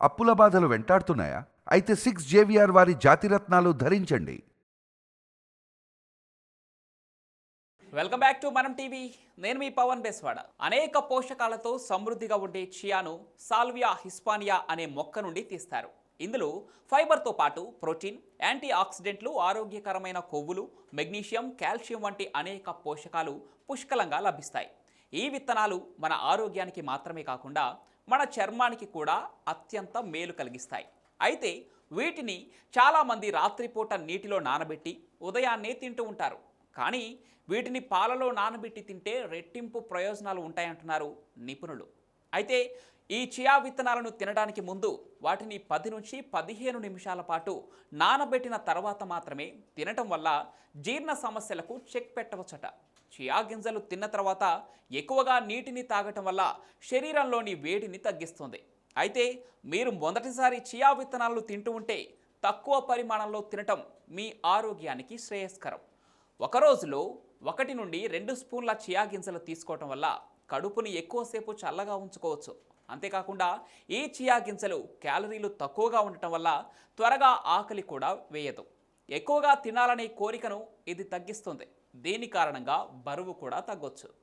అప్పుల బాధలు వెంటాడుతున్నాయా? అయితే సిక్స్ జేవిఆర్ వారి జాతిరత్నాలు ధరించండి. వెల్కమ్ బ్యాక్ టు మనం టీవీ నేను మీ పవన్ బెస్వాడ. అనేక పోషకాలతో సమృద్ధిగా ఉండే చియాను సాల్వియా హిస్పానియా అనే మొక్క నుండి తీస్తారు. ఇందులో ఫైబర్తో పాటు ప్రోటీన్ యాంటీ ఆక్సిడెంట్లు ఆరోగ్యకరమైన కొవ్వులు మెగ్నీషియం కాల్షియం వంటి అనేక పోషకాలు పుష్కలంగా లభిస్తాయి. ఈ విత్తనాలు మన ఆరోగ్యానికి మాత్రమే కాకుండా మన చర్మానికి కూడా అత్యంత మేలు కలిగిస్తాయి. అయితే వీటిని చాలామంది రాత్రిపూట నీటిలో నానబెట్టి ఉదయాన్నే తింటూ ఉంటారు. కానీ వీటిని పాలలో నానబెట్టి తింటే రెట్టింపు ప్రయోజనాలు ఉంటాయంటున్నారు నిపుణులు. అయితే ఈ చియా విత్తనాలను తినడానికి ముందు వాటిని పది నుంచి పదిహేను నిమిషాల పాటు నానబెట్టిన తర్వాత మాత్రమే తినటం వల్ల జీర్ణ సమస్యలకు చెక్ పెట్టవచ్చట. చియా గింజలు తిన్న తర్వాత ఎక్కువగా నీటిని తాగటం వల్ల శరీరంలోని వేడిని తగ్గిస్తుంది. అయితే మీరు మొదటిసారి చియా విత్తనాలను తింటూ ఉంటే తక్కువ పరిమాణంలో తినటం మీ ఆరోగ్యానికి శ్రేయస్కరం. ఒక రోజులో ఒకటి నుండి రెండు స్పూన్ల చియా గింజలు తీసుకోవటం వల్ల కడుపుని ఎక్కువసేపు చల్లగా ఉంచుకోవచ్చు. అంతేకాకుండా ఈ చియా గింజలు క్యాలరీలు తక్కువగా ఉండటం వల్ల త్వరగా ఆకలి కూడా వేయదు. ఎక్కువగా తినాలనే కోరికను ఇది తగ్గిస్తుంది. దీని కారణంగా బరువు కూడా తగ్గొచ్చు?